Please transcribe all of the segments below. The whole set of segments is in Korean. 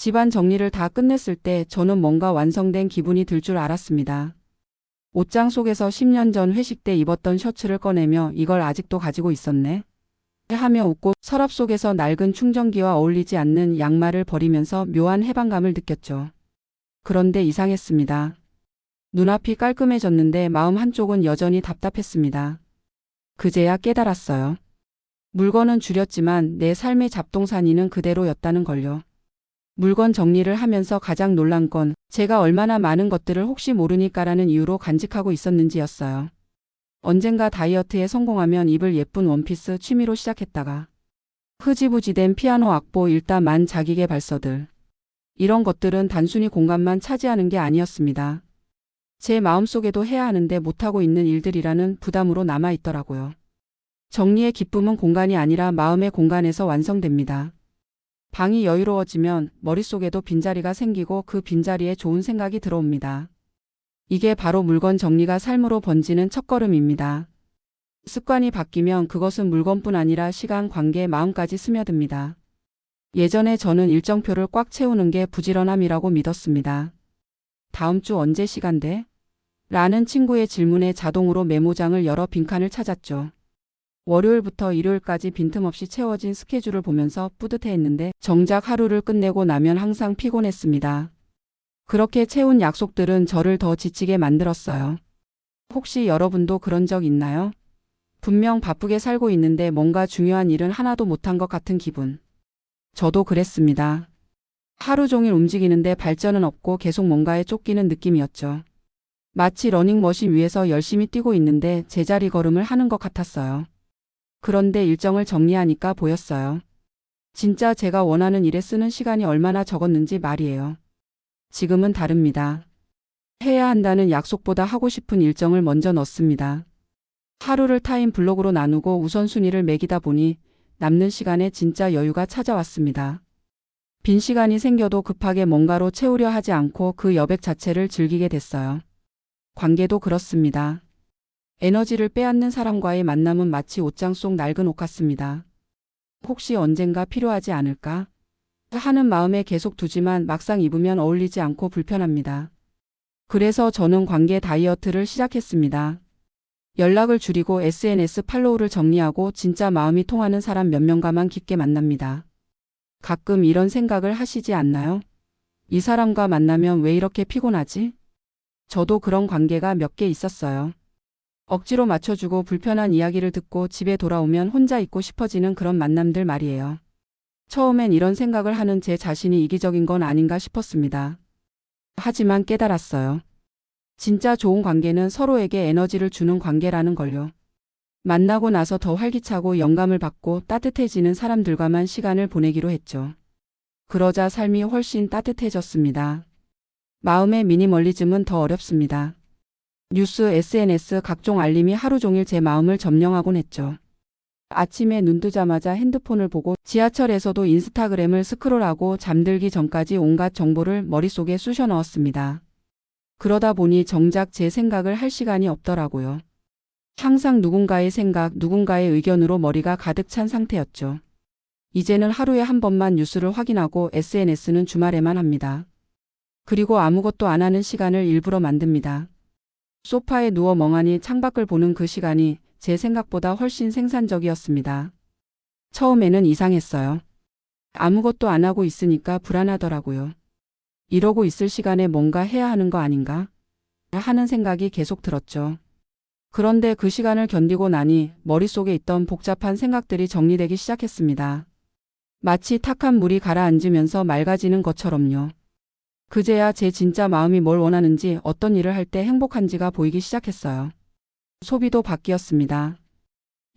집안 정리를 다 끝냈을 때 저는 뭔가 완성된 기분이 들 줄 알았습니다. 옷장 속에서 10년 전 회식 때 입었던 셔츠를 꺼내며 이걸 아직도 가지고 있었네. 하며 웃고 서랍 속에서 낡은 충전기와 어울리지 않는 양말을 버리면서 묘한 해방감을 느꼈죠. 그런데 이상했습니다. 눈앞이 깔끔해졌는데 마음 한쪽은 여전히 답답했습니다. 그제야 깨달았어요. 물건은 줄였지만 내 삶의 잡동사니는 그대로였다는 걸요. 물건 정리를 하면서 가장 놀란 건 제가 얼마나 많은 것들을 혹시 모르니까라는 이유로 간직하고 있었는지였어요. 언젠가 다이어트에 성공하면 입을 예쁜 원피스 취미로 시작했다가 흐지부지된 피아노 악보 일다만 자기계 발서들. 이런 것들은 단순히 공간만 차지하는 게 아니었습니다. 제 마음속에도 해야 하는데 못하고 있는 일들이라는 부담으로 남아있더라고요. 정리의 기쁨은 공간이 아니라 마음의 공간에서 완성됩니다. 방이 여유로워지면 머릿속에도 빈자리가 생기고 그 빈자리에 좋은 생각이 들어옵니다. 이게 바로 물건 정리가 삶으로 번지는 첫걸음입니다. 습관이 바뀌면 그것은 물건뿐 아니라 시간, 관계, 마음까지 스며듭니다. 예전에 저는 일정표를 꽉 채우는 게 부지런함이라고 믿었습니다. 다음 주 언제 시간 돼? 라는 친구의 질문에 자동으로 메모장을 열어 빈칸을 찾았죠. 월요일부터 일요일까지 빈틈없이 채워진 스케줄을 보면서 뿌듯해했는데 정작 하루를 끝내고 나면 항상 피곤했습니다. 그렇게 채운 약속들은 저를 더 지치게 만들었어요. 혹시 여러분도 그런 적 있나요? 분명 바쁘게 살고 있는데 뭔가 중요한 일은 하나도 못한 것 같은 기분. 저도 그랬습니다. 하루 종일 움직이는데 발전은 없고 계속 뭔가에 쫓기는 느낌이었죠. 마치 러닝머신 위에서 열심히 뛰고 있는데 제자리 걸음을 하는 것 같았어요. 그런데 일정을 정리하니까 보였어요. 진짜 제가 원하는 일에 쓰는 시간이 얼마나 적었는지 말이에요. 지금은 다릅니다. 해야 한다는 약속보다 하고 싶은 일정을 먼저 넣습니다. 하루를 타임 블록으로 나누고 우선순위를 매기다 보니 남는 시간에 진짜 여유가 찾아왔습니다. 빈 시간이 생겨도 급하게 뭔가로 채우려 하지 않고 그 여백 자체를 즐기게 됐어요. 관계도 그렇습니다. 에너지를 빼앗는 사람과의 만남은 마치 옷장 속 낡은 옷 같습니다. 혹시 언젠가 필요하지 않을까? 하는 마음에 계속 두지만 막상 입으면 어울리지 않고 불편합니다. 그래서 저는 관계 다이어트를 시작했습니다. 연락을 줄이고 SNS 팔로우를 정리하고 진짜 마음이 통하는 사람 몇 명과만 깊게 만납니다. 가끔 이런 생각을 하시지 않나요? 이 사람과 만나면 왜 이렇게 피곤하지? 저도 그런 관계가 몇 개 있었어요. 억지로 맞춰주고 불편한 이야기를 듣고 집에 돌아오면 혼자 있고 싶어지는 그런 만남들 말이에요. 처음엔 이런 생각을 하는 제 자신이 이기적인 건 아닌가 싶었습니다. 하지만 깨달았어요. 진짜 좋은 관계는 서로에게 에너지를 주는 관계라는 걸요. 만나고 나서 더 활기차고 영감을 받고 따뜻해지는 사람들과만 시간을 보내기로 했죠. 그러자 삶이 훨씬 따뜻해졌습니다. 마음의 미니멀리즘은 더 어렵습니다. 뉴스, SNS, 각종 알림이 하루 종일 제 마음을 점령하곤 했죠. 아침에 눈 뜨자마자 핸드폰을 보고 지하철에서도 인스타그램을 스크롤하고 잠들기 전까지 온갖 정보를 머릿속에 쑤셔 넣었습니다. 그러다 보니 정작 제 생각을 할 시간이 없더라고요. 항상 누군가의 생각, 누군가의 의견으로 머리가 가득 찬 상태였죠. 이제는 하루에 한 번만 뉴스를 확인하고 SNS는 주말에만 합니다. 그리고 아무것도 안 하는 시간을 일부러 만듭니다. 소파에 누워 멍하니 창밖을 보는 그 시간이 제 생각보다 훨씬 생산적이었습니다. 처음에는 이상했어요. 아무것도 안 하고 있으니까 불안하더라고요. 이러고 있을 시간에 뭔가 해야 하는 거 아닌가? 하는 생각이 계속 들었죠. 그런데 그 시간을 견디고 나니 머릿속에 있던 복잡한 생각들이 정리되기 시작했습니다. 마치 탁한 물이 가라앉으면서 맑아지는 것처럼요. 그제야 제 진짜 마음이 뭘 원하는지 어떤 일을 할 때 행복한지가 보이기 시작했어요. 소비도 바뀌었습니다.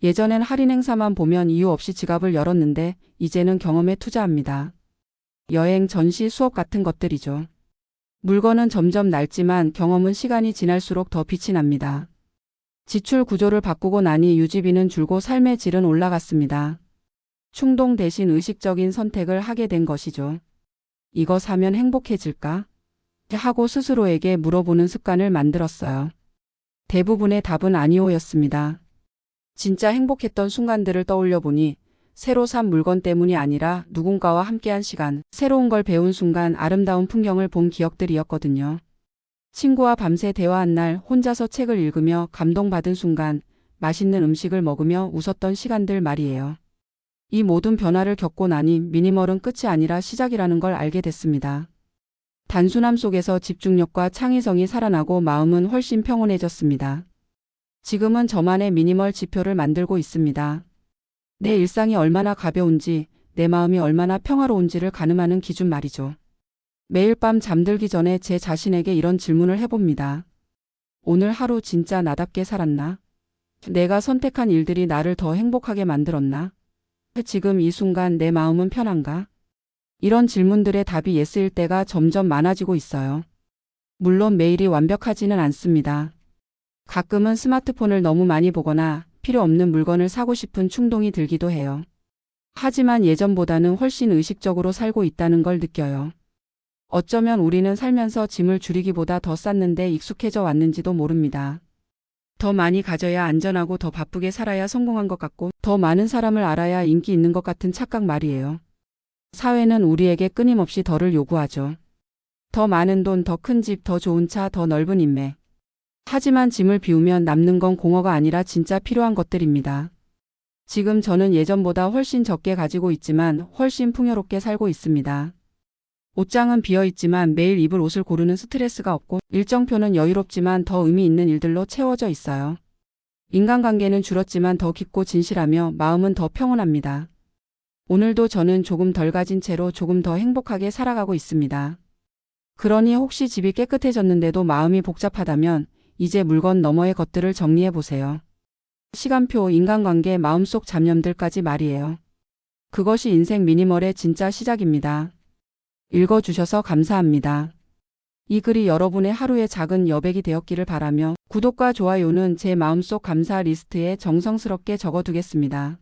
예전엔 할인 행사만 보면 이유 없이 지갑을 열었는데 이제는 경험에 투자합니다. 여행, 전시, 수업 같은 것들이죠. 물건은 점점 낡지만 경험은 시간이 지날수록 더 빛이 납니다. 지출 구조를 바꾸고 나니 유지비는 줄고 삶의 질은 올라갔습니다. 충동 대신 의식적인 선택을 하게 된 것이죠. 이거 사면 행복해질까? 하고 스스로에게 물어보는 습관을 만들었어요. 대부분의 답은 아니오였습니다. 진짜 행복했던 순간들을 떠올려 보니 새로 산 물건 때문이 아니라 누군가와 함께한 시간, 새로운 걸 배운 순간 아름다운 풍경을 본 기억들이었거든요. 친구와 밤새 대화한 날 혼자서 책을 읽으며 감동받은 순간, 맛있는 음식을 먹으며 웃었던 시간들 말이에요. 이 모든 변화를 겪고 나니 미니멀은 끝이 아니라 시작이라는 걸 알게 됐습니다. 단순함 속에서 집중력과 창의성이 살아나고 마음은 훨씬 평온해졌습니다. 지금은 저만의 미니멀 지표를 만들고 있습니다. 내 일상이 얼마나 가벼운지, 내 마음이 얼마나 평화로운지를 가늠하는 기준 말이죠. 매일 밤 잠들기 전에 제 자신에게 이런 질문을 해봅니다. 오늘 하루 진짜 나답게 살았나? 내가 선택한 일들이 나를 더 행복하게 만들었나? 지금 이 순간 내 마음은 편한가? 이런 질문들의 답이 예스일 때가 점점 많아지고 있어요. 물론 매일이 완벽하지는 않습니다. 가끔은 스마트폰을 너무 많이 보거나 필요 없는 물건을 사고 싶은 충동이 들기도 해요. 하지만 예전보다는 훨씬 의식적으로 살고 있다는 걸 느껴요. 어쩌면 우리는 살면서 짐을 줄이기보다 더 쌓는데 익숙해져 왔는지도 모릅니다. 더 많이 가져야 안전하고 더 바쁘게 살아야 성공한 것 같고 더 많은 사람을 알아야 인기 있는 것 같은 착각 말이에요. 사회는 우리에게 끊임없이 더를 요구하죠. 더 많은 돈, 더 큰 집, 더 좋은 차, 더 넓은 인맥. 하지만 짐을 비우면 남는 건 공허가 아니라 진짜 필요한 것들입니다. 지금 저는 예전보다 훨씬 적게 가지고 있지만 훨씬 풍요롭게 살고 있습니다. 옷장은 비어 있지만 매일 입을 옷을 고르는 스트레스가 없고 일정표는 여유롭지만 더 의미 있는 일들로 채워져 있어요. 인간관계는 줄었지만 더 깊고 진실하며 마음은 더 평온합니다. 오늘도 저는 조금 덜 가진 채로 조금 더 행복하게 살아가고 있습니다. 그러니 혹시 집이 깨끗해졌는데도 마음이 복잡하다면 이제 물건 너머의 것들을 정리해 보세요. 시간표, 인간관계, 마음속 잡념들까지 말이에요. 그것이 인생 미니멀의 진짜 시작입니다. 읽어주셔서 감사합니다. 이 글이 여러분의 하루의 작은 여백이 되었기를 바라며 구독과 좋아요는 제 마음속 감사 리스트에 정성스럽게 적어두겠습니다.